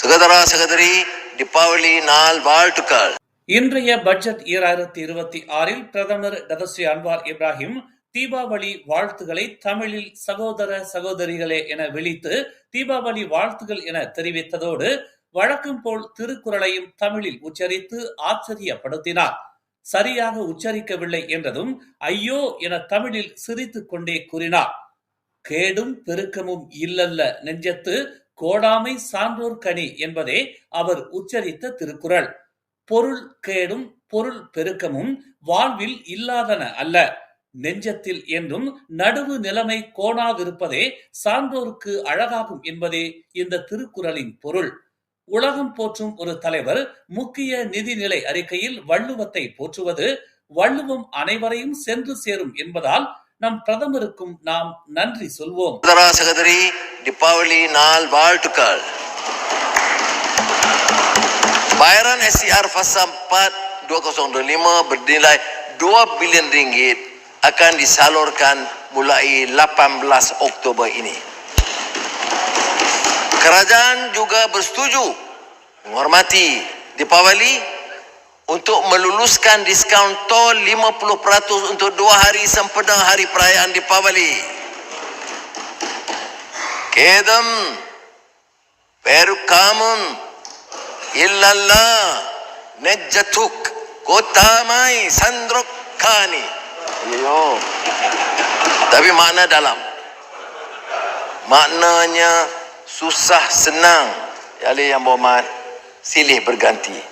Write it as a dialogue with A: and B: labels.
A: சகோதரா சகோதரி தீபாவளி நாள் வாழ்த்துக்கள்.
B: இன்றைய பட்ஜெட் ஈராயிரத்தி இருபத்தி ஆறில் பிரதமர் டதஸ்ரீ அன்வார் இப்ராஹிம் தீபாவளி வாழ்த்துக்களை தமிழில் சகோதர சகோதரிகளே என விழித்து தீபாவளி வாழ்த்துகள் என தெரிவித்ததோடு வழக்கம் போல் திருக்குறளையும் தமிழில் உச்சரித்து ஆச்சரியப்படுத்தினார். சரியாக உச்சரிக்கவில்லை என்றதும் ஐயோ என தமிழில் சிரித்துக் கொண்டே கூறினார். கேடும் பெருக்கமும் இல்லல்ல நெஞ்சத்து கோடாமை சான்றோர் கனி என்பதே அவர் உச்சரித்த திருக்குறள். பொருள் கேடும் பொருள் பெருக்கமும் வாழ்வில் இல்லாதன அல்ல. நெஞ்சத்தில் என்றும் நடுவு நிலைமை கோணாதிருப்பதே சான்றோருக்கு அழகாகும் என்பதே இந்த திருக்குறளின் பொருள். உலகம் போற்றும் ஒரு தலைவர் முக்கிய நிதிநிலை அறிக்கையில் வள்ளுவத்தை போற்றுவது வள்ளுவம் அனைவரையும் சென்று சேரும் என்பதால் நம் பிரதமருக்கும் நாம் நன்றி சொல்வோம்
A: சகோதரா சகோதரி தீபாவளி நாள் வாழ்த்துக்கள் Bayaran SCR fasa 4 2025 bernilai 2 bilion ringgit akan disalurkan mulai 18 Oktober ini. Kerajaan juga bersetuju menghormati Deepawali untuk meluluskan diskaun tol 50% untuk dua hari sempena hari perayaan Deepawali. Kedam Perukamun illallah nejjatuk kotamai sandrokani. Yo. Tapi makna dalam. Maknanya susah senang. Ali yang berhormat silih berganti.